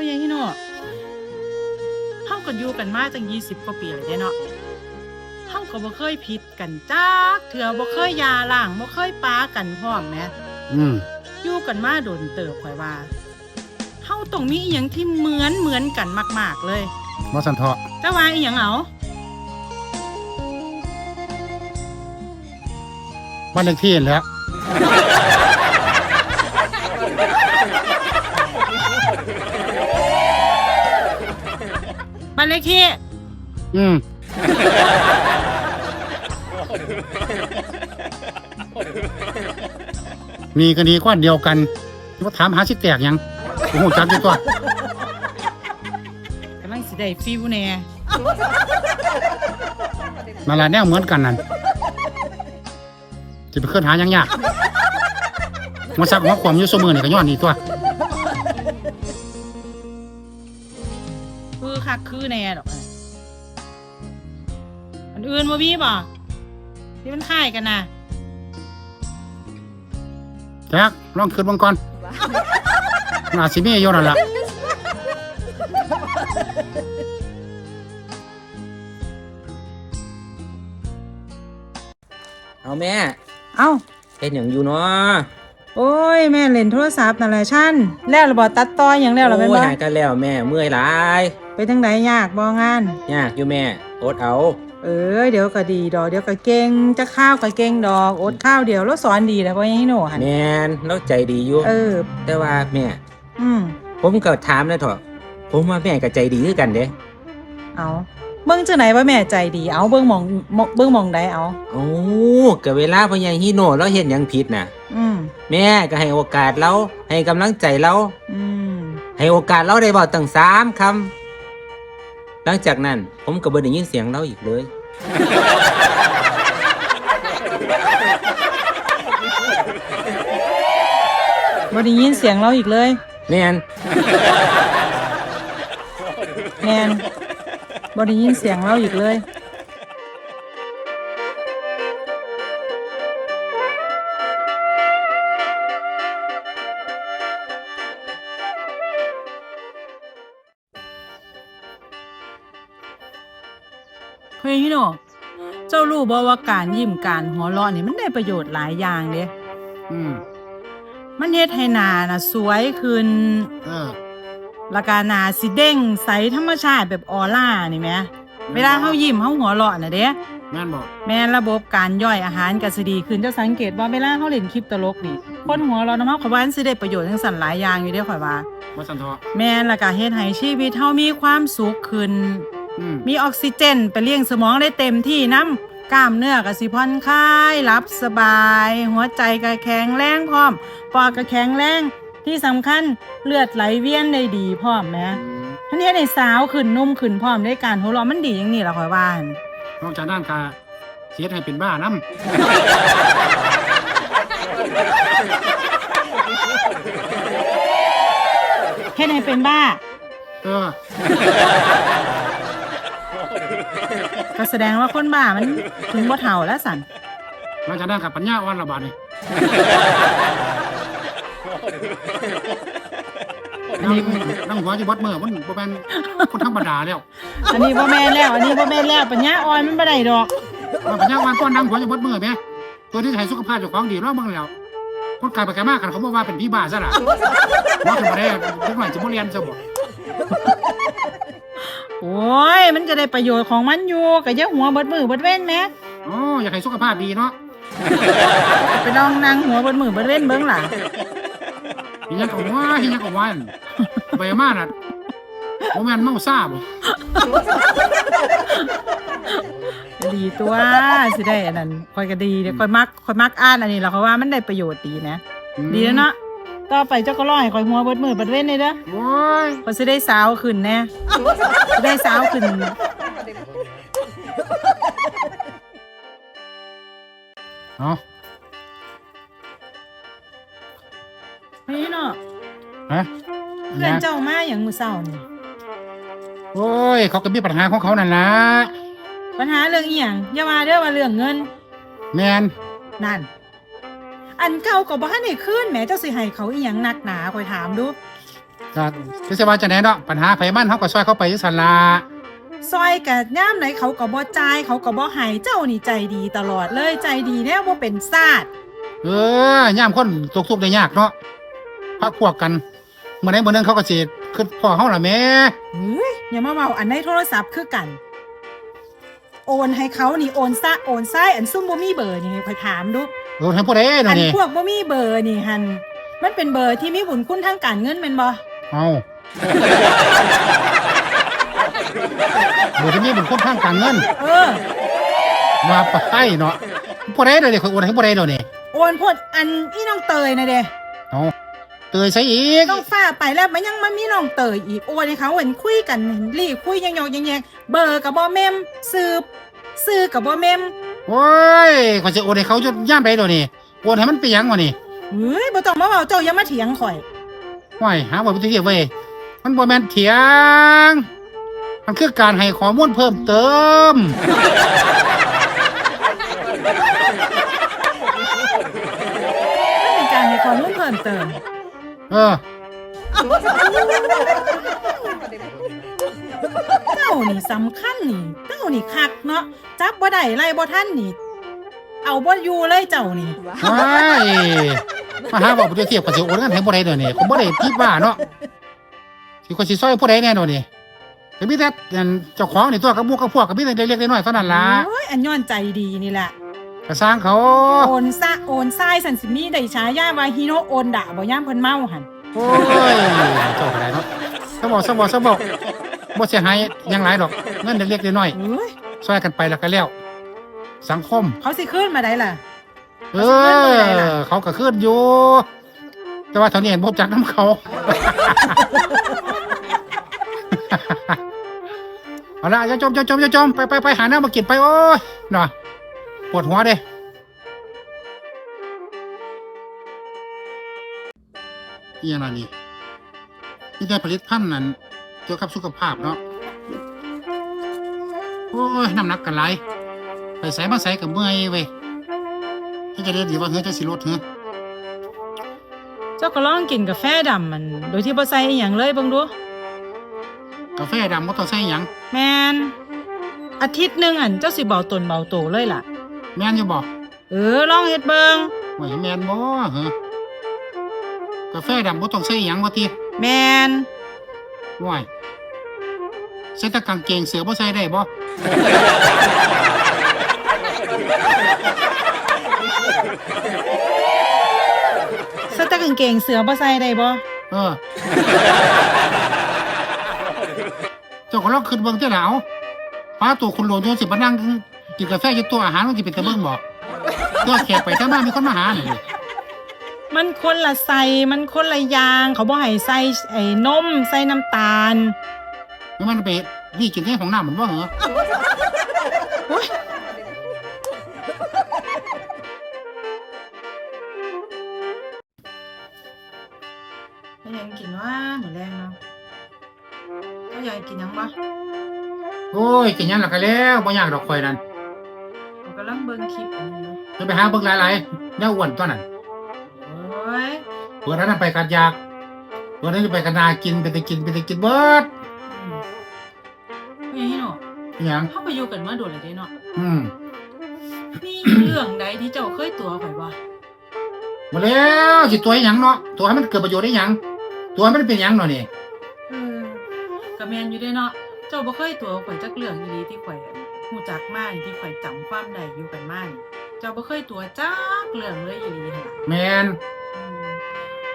พ่อใหญ่ฮิโน่เฮาก็อยู่กันมาตั้ง20กว่าปีแล้วเด้เนาะเฮาก็บ่เคยผิดกันจักเทื่อบ่เคยหยาล้างบ่เคยปากันพร้อมแหมอืมอยู่กันมาโดนเติบข่อยว่าเฮาต้องมีอีหยังที่เหมือนเหมือนกันมาก ๆ เลย บ่สันเถาะแต่ว่าอีหยังเอาบ้านเลขที่นั่นแหล้ว บ้านเลขที่อืมนี่ก็ดีกว่าเดียวกันว่าถามหาสิแตกหยังโอ้โหจักอยู่ตัวกำลังสิได้ฟิวแน่มาลาแนวเหมือนกันนั่นจะไปเคลื่อนหาหยังยากมาสักหัวความอยู่สมือนี่ก็ย้อนนี่ตัว แน่ดอกนะอันอื่นบ่มีบ่ที่มันคล้ายกันน่ะจักลองขึ้นเบังก่อนน่าสิมีอยู่นั่นล่ะเอาแม่เอ้าเฮ็ดหยังอยู่เนาะโอ้ย แม่เล่นโทรศัพท์นั่นแหละชั่นแล้วระบอตัดต่อหยังแล้วเหรอแม่นโอ้ยบ่ หายกันแล้วแม่เมื่อยหลาย ไปทางไหนยากบ่งาน ยากอยู่แม่อดเอาเออเดี๋ยวก็ดีดอกเดี๋ยวก็เก่งจะข้าวก็เก่งดอกอดข้าวเดียวแล้วสอนดีแล้วพ่อยังให้หนูหันแม่นเราใจดีอยู่เออ แต่ว่าแม่ อืมผมก็ถามนะเถอะผมว่าแม่ก็ใจดีคือกันเด้เอาเบิ่งจังไหนว่าแม่ใจดีเอาเบิ่งหมองเบิ่งหมองใดเอาโอ้ก็เวลาพ่อใหญ่ฮีโน่เราเฮ็ดหยังผิดน่ะ อืมแม่ก็ให้โอกาสเราให้กำลังใจเราอืมให้โอกาสเราได้เว้าตั้งสามคำ หลังจากนั้นผมก็บ่ได้ยินเสียงเราอีกเลย บ่ได้ยินเสียงเราอีกเลยแม่นแมนบ่ได้ยินเสียงเราอีกเลย เฮ้ยฮิโนเจ้ารู้บ่ว่าการยิ้มการหัวเราะนี่มันได้ประโยชน์หลายอย่างเด้อืมมันเฮ็ดให้หน้าน่ะสวยขึ้นเออแล้วก็หน้าสิเด้งใสธรรมชาติแบบออร่านี่แหมเวลาเฮายิ้มเฮาหัวเราะน่ะเด้แม่นบอกแม่นระบบการย่อยอาหารก็สิดีขึ้นเจ้าสังเกตว่าเวลาเฮาเล่นคลิปตลกนี่คนหัวเราะนำเฮาเขาว่ามันสิได้ประโยชน์จังซั่นหลายอย่างอยู่เด้ข่อยว่าบ่สันเถาะแม่นแล้วก็เฮ็ดให้ชีวิตเฮามีความสุขขึ้น อืม มีออกซิเจนไปเลี้ยงสมองได้เต็มที่น้ำกล้ามเนื้อก็สิผ่อนคลายหลับสบาย หัวใจก็แข็งแรงพร้อม ปอดก็แข็งแรงที่สำคัญเลือดไหลเวียนได้ดีพร้อมแหมทันนี้ในสาวขึ้นนุ่มขึ้นพร้อมได้การหัวเราะมันดีอย่างนี้ล่ะข่อยว่าหั่นนอกจากนั้นก็เสียให้เป็นบ้านํเฮ็ดให้เป็นบ้าเออ ก็แสดงว่าคนบ้ามันถึงบ่เฒ่าแล้วสั่นนอกจากนั้นก็ปัญญาอ่อนระบาดนี่อันนี้นั่งหัวจะบดมือมันบ่แม่นคนธรรมดาแล้วอันนี้บ่แม่นแล้ว อันนี้บ่แม่นแล้วปัญญาอ่อนมันบ่ได้ดอกว่าปัญญาอ่อนก้อนนั่งหัวจะบดมือแม่ตัวที่ให้สุขภาพเจ้าของดีรอบเบิ่งแล้วคนกลายไปไกลมากกันเขาบอกว่าเป็นพี่บ้าซะล่ะว่าจะบ่ได้เด็กน้อยจะบ่เรียนซะบ่ โอ้ย มันก็ได้ประโยชน์ของมันอยู่ก็อย่าหัวเบิดมือเบิดเว้นแหมอ๋ออยากให้สุขภาพดีเนาะไปลองนั่งหัวเบิดมือเบิดเว้นเบิ่งล่ะอีหยังก็ว่าอีหยังก็ว่าอั่นไปมาน่ะบ่แม่นเมาซ่าบ่ดีตัวสิได้อันนั้นคอยก็ดีเดี๋ยวคอยมักคอยมักอ่านอันนี้แล้วเขาว่ามันได้ประโยชน์ดีนะ ดีแล้วเนาะ ต่อไปเจ้าก็ร้อยคอยหัวเบิดมือเบิดเว้นเลยเด้อโอ้ยคอยสิได้สาวขึ้นแน่สิได้สาวขึ้นเนาะเฮ้ยเนาะฮะเพื่อนเจ้ามาอย่างมื้อเช้านี่โอ้ย เขาก็มีปัญหาของเขานั่นล่ะปัญหาเรื่องอีหยังอย่ามาเด้อว่าเรื่องเงิน แมนนั่น อันเก่าก็บ่ทันได้คืนแหมเจ้าสิให้เขาอีหยังหนักหนาคอยถามดูก็คือสิว่าจะแน่เนาะปัญหาไผมันเฮาก็ช่วยเข้าไปอยู่ซั่นล่ะซอยกะย่ามไหนเขาก็บ่จ่ายเขาก็บ่ให้เจ้านี่ใจดีตลอดเลยใจดีแน่บ่เป็นซาดเออย่ามคนตกทุกข์ได้ยากเนาะพักพวกกันเมื่อใดเมื่อหนึงเขาก็สิขึ้นพ่อเฮาล่ะแหม่เฮ้ยอย่ามาเมาอันในโทรศัพท์คือกัน โอนให้เขานี่โอนซะโอนซ้ายอันซุ่มบ่มีเบอร์นี่ให้ค่อยถามดู โดนให้ผู้ใดอัเนาะนนี่พวกบ่มีเบอร์นี่หัน มันเป็นเบอร์ที่มีบุญคุณทางการเงินแม่นบ่เอาเดี๋ยวจะมีบุญคุณทางการเงินเออ มาไปเนาะผู้ใดเดี๋ยวนี้เขาโอนให้ผู้ใดเดี๋ยวนี้โอนพดอันอีน้องเตยนะเด้เอาเตยใส่อีกน้องฟ้าไปแล้วมันยังมามีน้องเตยอีกโอนให้เขาเห็นคุยกันรีคุยยังยอกยังแยงเบอร์กับบ่แม่มสืบซื้อกับบ่แม่ม โอ้ยเขาจะโอนให้เขาจนย่ามไปเดี๋ยวนี้โอนให้มันไปหยังวะนี่เฮ้ยบ่ต้องมาเว้าเจ้าอย่ามาเถียงข่อย ห้อยหาว่าพิธีเว้ยมันบ่แม่นเถียง มันคือการให้ข้อมูลเพิ่มเติมมันเป็นการให้ข้อมูลเพิ่มเติม เออ เจ้านี่สำคัญนี่ เจ้านี่คักเนาะจับบ่ได้ไล่บ่ทันนี่ เอาบ่อยู่เลยเจ้านี่ว้ายมาหาว่าพิธีเขาจะโอนเงินให้ผู้ใดเดี๋ยวนี้ผมบ่ได้คิดว่าเนาะสิเขาสิซอยผู้ใดแน่เดี๋ยวนี้ก็มีแต่อันเจ้าของนี่ตัวกับหมู่กับพวกก็มีแต่เล็กๆน้อยๆเท่านั้นล่ะโอ้ยอันย้อนใจดีนี่แหละก็สร้างเขา โอนซะโอนซ้ายสันสิมีได้ฉายาว่าฮิโนโอนดะบ่ย่ามเพิ่นเมาหั่นโอ้ยเจ้าก็ได้เนาะสบอกสบอกสบอก บ่เสียหายหยังหลายดอกเงินเล็กๆน้อยเอ้ยๆช่วยกันไปแล้วก็แล้ว สังคม เขาสิขึ้นมาได้ล่ะ เอเขาสิขึ้นมาได้ล่ะอเขาก็ขึ้นอยู่ แต่ว่าเท่านี้เห็นพบจักน้ำเขา เอาละอย่าจมอย่าจมอย่าจมไปไปไปหาน้ำมากินไปโอ้ยหน่อยปวดหัวเด้อีหยังล่ะนี่นี่ได้ผลิตภัณฑ์นั้น เกี่ยวกับสุขภาพเนาะโอ้ยน้ำหนักกันหลายไปใส่มาใส่กับเมื่อยเว้ยถ้าจะเรียนดีว่าเฮ้ยจะสิลดเฮ้ยเจ้าก็ลองกินกาแฟดำมัน โดยที่บ่ใส่อหยังเลยเบิ่งดูกาแฟดำก็ต้องใส่หยังแมนอาทิตย์หนึงอันเจ้าสิเบาตนเบาโตเลยล่ะ แม่นอยู่บ่เออลองเฮ็ดเบิงว่าแม่นบ่เหรอกาแฟดำบ่ต้องใส่หยังว่าติแมนว้าย ใส่แต่กางเกงเสือบ่ใส่ได้บ่ใส่แต่กางเกงเสือบ่ใส่ได้บ่เออ เจ้าก็ลองขึ้นเบิ่งเจ้าหนาวฟ้าตัวคุณหลวงตัวสิมานั่งกินกาแฟอยู่ตัวอาหารมันสิเป็นตะเบิ่งบ่ตัวแขกไปถ้ามามีคนมาหานี่มันคนละใส่มันคนละอย่าง เขาบ่ให้ใส่ไอ้นมใส่น้ำตาล แล้วมันไปนี่กินในของน้ำมันบ่เหรอโอ๊ยแล้วยังกินว่าหมูแรงเนาะเขาอยากกินหยังบ่โอ้ยกินหยังล่ะก็แล้วบ่ยากดอกข่อยนั่นผมกำลังเบิ่งคลิปอันนี้อยู่จะไปหาเบิ่งหลายๆแนวอ้วนตัวนั้นโอ้ยเปิดร้านนั้นไปกัดยากเปิดนั้นไปกันนากินไปแต่กินไปแต่กินเบิด อืมไม่ให้เนาะอิหยังเข้าไปอยู่กันมาโดนเลยเด้เนาะอืมมีเรื่องใดที่เจ้าเคยตัวข่อยบ่มาแล้วสิตัวให้หยังเนาะตัวให้มันเกิดประโยชน์ได้หยังตัวให้มันเป็นหยังเนาะนี่เออก็แม่นอยู่เด้เนาะเจ้าบ่เคยตัวข่อยจักเรื่องอีหลีที่ข่อยฮู้จักมานี่ที่ข่อยจำความได้อยู่กันมานี่เจ้าบ่เคยตัวจักเรื่องเลยอีหลีหั่นล่ะแมนอืม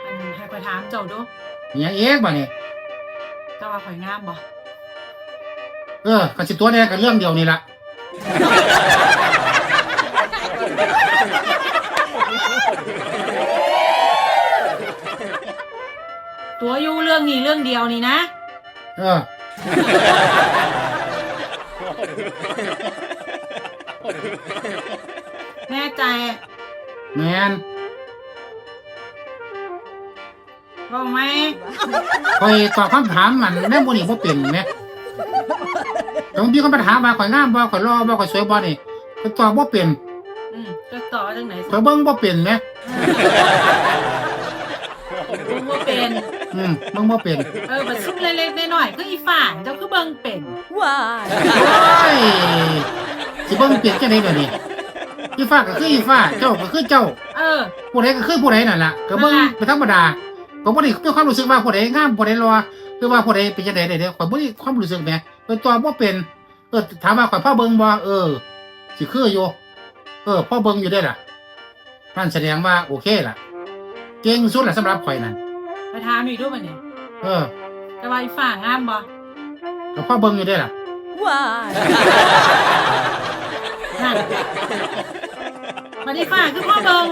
อันให้ข่อยถามเจ้าดูอิหยังเอกบ่นี่เจ้าว่าข่อยงามบ่เออก็สิตัวแน่กันเรื่องเดียวนี่ล่ะตัวอยู่เรื่องนี้เรื่องเดียวนี่นะ เออ แน่ใจ แมน บ่ไหมข่อยตอบคำถามมันแม่บ่นี่บ่เป็นแหมแต่บางทีคนมาถามว่าข่อยงามบ่ข่อยรอบ่ข่อยสวยบ่นี่ข่อยตอบบ่เป็นอืมจะต่อจังไหนสิข่อยเบิ่งบ่เป็นแหมรู้ว่าเป็นเอืมเบิ่งบ่เป็นเออบัดซุ่มเล็กๆน้อยๆคืออีฝ่านเจ้าคือเบิ่งเป็น Why? โอ้ยสิเบิ่งเป็นจังได๋เดี๋ยวนี้อีฟ้าก็คืออีฟ้าเจ้าก็คือเจ้าเออ ผู้ใดก็คือผู้ใดนั่นล่ะก็เบิ่งนั่นล่ะเป็นธรรมดา ก็บ่ได้มีความรู้สึกว่าผู้ใดงามผู้ใดรอหรือว่าผู้ใดเป็นจังได๋เด้ข่อยบ่ได้ความรู้สึกแหมเออตัวบ่เป็น เออถามว่าข่อยพ่อเบิ่งบ่เออสิคืออยู่เออพ่อเบิ่งอยู่ได้ล่ะนั่นแสดงว่าโอเคล่ะ เก่งสุดล่ะสำหรับข่อยนั่นไปถามอีกดูบัดนี้เออแต่ว่าอีฝ่างามบ่ก็พ่อเบิ่งอยู่ได้ล่ะ Why? นั่นบัดนี้ฝ่าคือพ่อเบิ่ง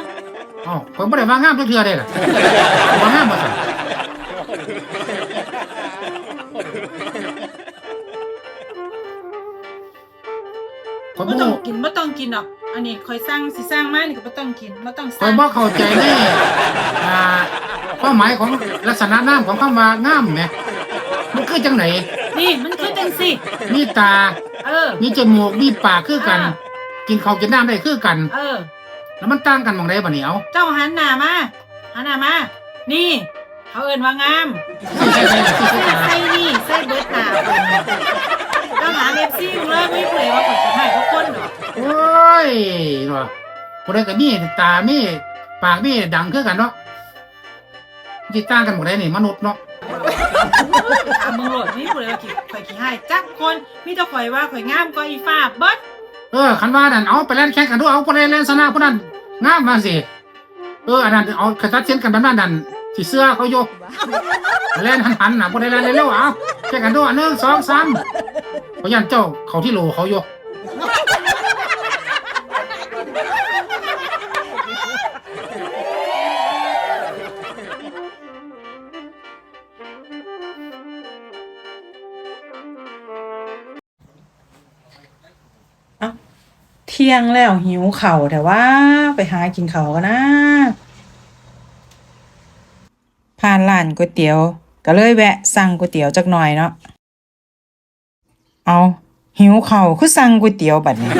อ๋อข่อยบ่ได้ว่างามทุกเทื่อได้ล่ะว่างามบ่ซั่นข่อยบ่บ่ต้องกินบ่ต้องกินหรอก อันนี้คอยสร้างสิสร้างมานี่ก็บ่ต้องกินบ่ต้องสข่อร้ายงบ่เข้าใจในอ่าความหมายของลักษณะนามของคำว่างามแหมมันคือจังไหนนี่มันคือจังสิมีตา เออ มีจมูก มีปากคือกันอ่ากินข้าวกินน้ำได้คือกัน เออ แล้วมันต่างกันหมองใดบ่เนี่ยเอาเจ้าหันหน้ามาหันหน้ามา นี่ เขาเอิ้นว่างามสิใช่ใช่สิใช่ใส่ตาใส่นี่ใส่เบิดหน้าเพิ่นเจ้าหา FC มึงเลยไม่เผยว่าเขาสิให้ทุกคนดอกโอ้ยเนาะผู้ใดก็มีตามีปากมีดังคือกันเนาะสิต่างกันหมองใดนี่มนุษย์เนาะถามมึงโหลดนี่เผยว่าขี้ข่อยขี้ให้จักคนมีแต่ข่อยว่าข่อยงามกว่าอีฟ้าเบิดเออคันว่านั่นเอาไปเล่นแข่งกันดูเอาผู้ใดเล่นชนะผู้นั้น งามมาสิเอออันนั้นเอากระตัดเส้นกันไปบนั้นนั่นสีเสื้อเขาโยเล่นหันหันหนะพอได้เล่นเร็วๆเอาแค่กันด้วยหนึ่งสองสามเพราะยันเจ้าเขาที่โหลเขาโยก เที่ยงแล้วหิวเข่าแต่ว่าไปหากินเข่ากันนะ ผ่านร้านก๋วยเตี๋ยว ก็เลยแวะสั่งก๋วยเตี๋ยวจักหน่อยเนาะเอาหิวเข่าคือสั่งก๋วยเตี๋ยวบัดนี้